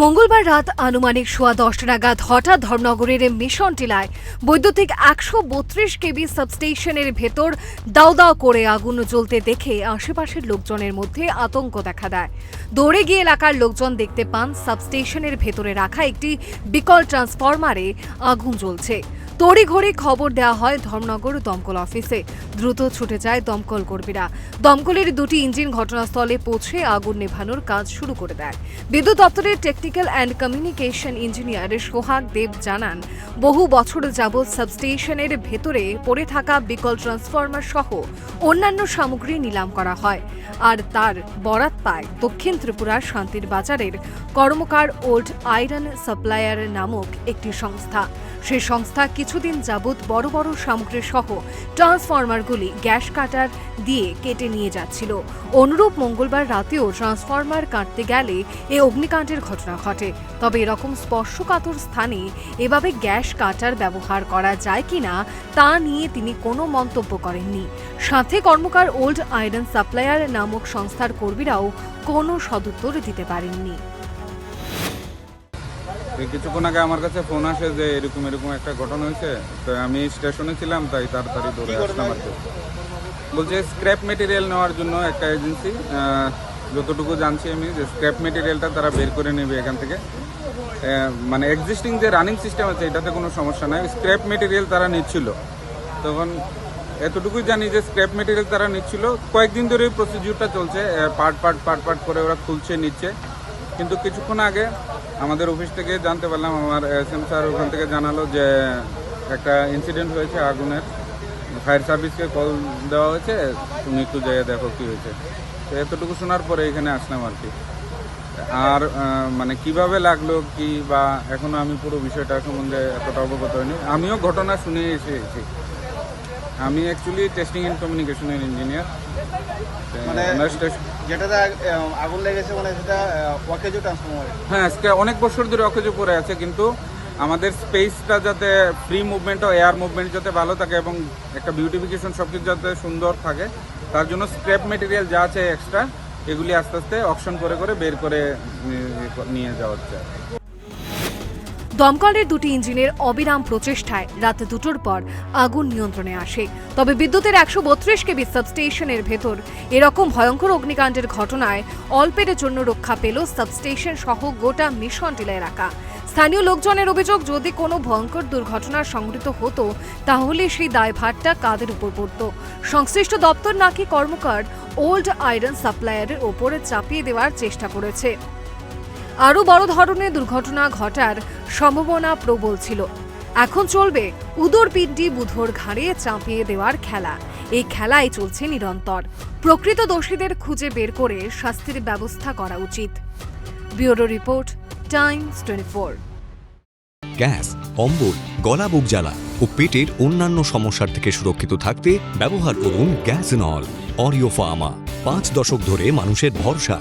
মঙ্গলবার রাত আনুমানিক সোয়া দশটা নাগাদ হঠাৎ ধর্মনগরের মিশন টিলায় বৈদ্যুতিক একশো বত্রিশ কেবি সাবস্টেশনের ভেতর দাও দাও করে আগুন জ্বলতে দেখে আশেপাশের লোকজনের মধ্যে আতঙ্ক দেখা দেয়। দৌড়ে গিয়ে এলাকার লোকজন দেখতে পান, সাবস্টেশনের ভেতরে রাখা একটি বিকল ট্রান্সফরমারে আগুন জ্বলছে। তড়িঘড়ি খবর দেওয়া হয় ধর্মনগর দমকল অফিসে। দ্রুত ছুটে যায় দমকল কর্মীরা। দমকলের দুটি ইঞ্জিন ঘটনাস্থলে পৌঁছে আগুন নেভানোর কাজ শুরু করে দেয়। বিদ্যুৎ দপ্তরের technical and communication engineer Sohag Deb জানান, বহু বছর যাবৎ সাবস্টেশনের ভেতরে পড়ে থাকা বিকল ট্রান্সফরমার সহ অন্যান্য সামগ্রী নিলাম করা হয়। আর তার বরাত পায় দক্ষিণ ত্রিপুরার শান্তির বাজারের কর্মকার ওল্ড আয়রন সাপ্লায়ার নামক একটি সংস্থা। সেই সংস্থা কিছুদিন যাবৎ বড় বড় সামগ্রী সহ ট্রান্সফরমারগুলি গ্যাস কাটার দিয়ে কেটে নিয়ে যাচ্ছিল। অনুরূপ মঙ্গলবার রাতেও ট্রান্সফরমার কাটতে গেলে এ অগ্নিকাণ্ডের ঘটনা ঘটে। তবে এরকম স্পর্শকাতর স্থানে এভাবে গ্যাস কাটার ব্যবহার করা যায় কিনা তা নিয়ে তিনি কোনো মন্তব্য করেননি। সাথে কর্মকার ওল্ড আয়রন সাপ্লায়ার নামক সংস্থার কর্মীরাও কোনো সদুত্তর দিতে পারেননি। কিছুক্ষণ আগে আমার কাছে ফোন আসে যে এরকম এরকম একটা ঘটনা হয়েছে। তো আমি স্টেশনে ছিলাম তাই তাড়াতাড়ি দৌড়ে আসলাম আর বলছে স্ক্র্যাপ মেটেরিয়াল নেওয়ার জন্য একটা এজেন্সি যতটুকু জানছি আমি যে স্ক্র্যাপ মেটেরিয়ালটা তারা বের করে নেবে এখান থেকে। মানে এক্সিস্টিং যে রানিং সিস্টেম আছে এটাতে কোনো সমস্যা নাই। স্ক্র্যাপ মেটেরিয়াল তারা নিচ্ছিল। তখন এতটুকুই জানি যে স্ক্র্যাপ মেটেরিয়াল তারা নিচ্ছিল। কয়েকদিন ধরে প্রসিডিউরটা চলছে পার্ট পার্ট পার্ট পার্ট করে ওরা খুলছে নিচ্ছে। কিন্তু কিছুক্ষণ আগে আমাদের অফিস থেকে জানতে পারলাম, আমার এস এম স্যার ওখান থেকে জানালো যে একটা ইনসিডেন্ট হয়েছে আগুনের। ফায়ার সার্ভিসকে কল দেওয়া হয়েছে, তুমি একটু যেয়ে দেখো কী হয়েছে। তো এতটুকু শোনার পরে এখানে আসলাম আর কি। আর মানে কীভাবে লাগল, কি বা এখনও আমি পুরো বিষয়টা সম্বন্ধে এতটা অবগত হয়নি আমিও ঘটনা শুনে এসেছি আমি অ্যাকচুয়ালি টেস্টিং অ্যান্ড কমিউনিকেশনের ইঞ্জিনিয়ার মানে যেটাতে আগ- আগুন লেগেছে মানে সেটা ওয়াকেজো ট্রান্সফরমার হ্যাঁ আজকে অনেক বছর ধরে অকেজো পড়ে আছে কিন্তু আমাদের স্পেসটা যাতে ফ্রি মুভমেন্ট ও এয়ার মুভমেন্ট যাতে ভালো থাকে এবং একটা বিউটিফিকেশন সব কিছু যাতে সুন্দর থাকে তার জন্য স্ক্র্যাপ মেটেরিয়াল যা আছে এক্সট্রা এগুলি আস্তে আস্তে অপশন করে করে বের করে নিয়ে যাওয়া হচ্ছে। দমকলের দুটি ইঞ্জিনের অবিরাম প্রচেষ্টায় রাত দুটোর পর আগুন নিয়ন্ত্রণে আসে। তবে বিদ্যুতের একশো বত্রিশ কেবি সাবস্টেশনের ভেতর এরকম ভয়ঙ্কর অগ্নিকাণ্ডের ঘটনায় অল্পের জন্য রক্ষা পেল সাবস্টেশন সহ গোটা মিশন টিলা এলাকা স্থানীয় লোকজনের অভিযোগ, যদি কোনো ভয়ঙ্কর দুর্ঘটনা সংঘটিত হতো, তাহলে সেই দায়ভারটা কাদের উপর পড়ত? সংশ্লিষ্ট দপ্তর নাকি কর্মকার ওল্ড আয়রন সাপ্লায়ারের ওপরে চাপিয়ে দেওয়ার চেষ্টা করেছে। আরও বড় ধরনের দুর্ঘটনা ঘটার সম্ভাবনা প্রবল ছিল। এখন চলবে উদর পিণ্ডি বুধোর ঘাড়ে চাপিয়ে দেওয়ার খেলা। এই খেলাই চলছে নিরন্তর। প্রকৃত দোষীদের খুঁজে বের করে শাস্তির ব্যবস্থা করা উচিত। Bureau report, Times twenty four. Gas, অম্বল, গলা বুক জ্বালা ও পেটের অন্যান্য সমস্যার থেকে সুরক্ষিত থাকতে ব্যবহার করুন গ্যাস নল। অরিও ফার্মা পাঁচ দশক ধরে মানুষের ভরসা।